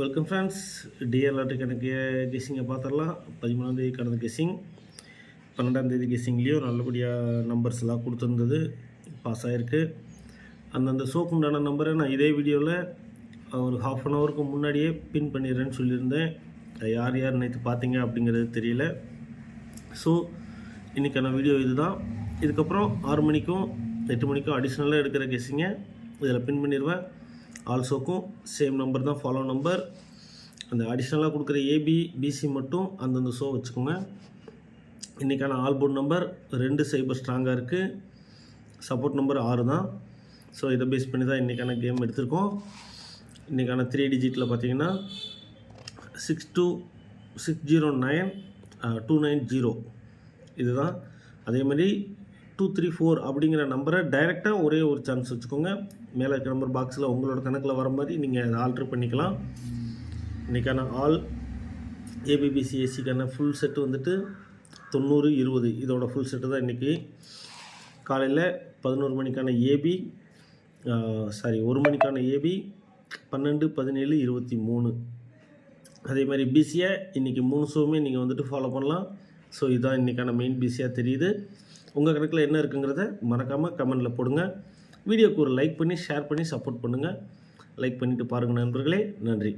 Welcome friends டிஎல்ஆர்டி கணக்கு கெஸ்ஸிங்கை பார்த்துடலாம் பதிமூணாந்தேதி கடந்த கெஸ்ஸிங் பன்னெண்டாந்தேதி கெஸ்ஸிங்லேயும் நல்லபடியாக நம்பர்ஸ் எல்லாம் கொடுத்துருந்தது. பாஸ் ஆகிருக்கு அந்தந்த சோப்புண்டான நம்பரை நான் இதே வீடியோவில் ஒரு ஹாஃப் அன் ஹவருக்கு முன்னாடியே பின் பண்ணிடுறேன்னு சொல்லியிருந்தேன். யார் யார் நேற்று பார்த்தீங்க அப்படிங்கிறது தெரியல. ஸோ இன்றைக்கான வீடியோ இதுதான். இதுக்கப்புறம் ஆறு மணிக்கும் எட்டு மணிக்கும் அடிஷ்னலாக எடுக்கிற கெஸ்ஸிங்கை இதில் பின் பண்ணிடுவேன். ஆல்சோக்கும் சேம் நம்பர் தான் ஃபாலோ நம்பர் அந்த அடிஷ்னலாக கொடுக்குற ஏபி பிசி மட்டும் அந்தந்த ஷோ வச்சுக்கோங்க. இன்றைக்கான ஆல்போர்ட் நம்பர் ரெண்டு சைபர் ஸ்ட்ராங்காக இருக்குது சப்போர்ட் நம்பர் ஆறு தான். ஸோ இதை பேஸ் பண்ணி தான் இன்றைக்கான கேம் எடுத்திருக்கோம். இன்றைக்கான த்ரீ டிஜிட்டில் பார்த்தீங்கன்னா six two six zero nine two nine zero இதுதான். அதே மாதிரி டூ த்ரீ ஃபோர் அப்படிங்கிற நம்பரை டைரெக்டாக ஒரே ஒரு சான்ஸ் வச்சுக்கோங்க. மேலே இருக்க நம்பர் பாக்ஸில் உங்களோட கணக்கில் வர மாதிரி நீங்கள் அதை ஆல்ட்ரு பண்ணிக்கலாம். இன்றைக்கான ஆல் ஏபிபிசி ஏசிக்கான ஃபுல் செட்டு வந்துட்டு தொண்ணூறு இருபது. இதோட ஃபுல் செட்டு தான் இன்றைக்கி காலையில் பதினோரு மணிக்கான ஏபி சாரி ஒரு மணிக்கான ஏபி பன்னெண்டு பதினேழு இருபத்தி மூணு. அதே மாதிரி பிசியை இன்றைக்கி மூணு ஷோவுமே நீங்கள் வந்துட்டு ஃபாலோ பண்ணலாம். ஸோ இதுதான் இன்றைக்கான மெயின் பிஸியாக தெரியுது. உங்கள் கணக்கில் என்ன இருக்குங்கிறத மறக்காமல் கமெண்டில் போடுங்க. வீடியோக்கு ஒரு லைக் பண்ணி ஷேர் பண்ணி சப்போர்ட் பண்ணுங்கள் லைக் பண்ணிவிட்டு பாருங்கள் நண்பர்களே. நன்றி.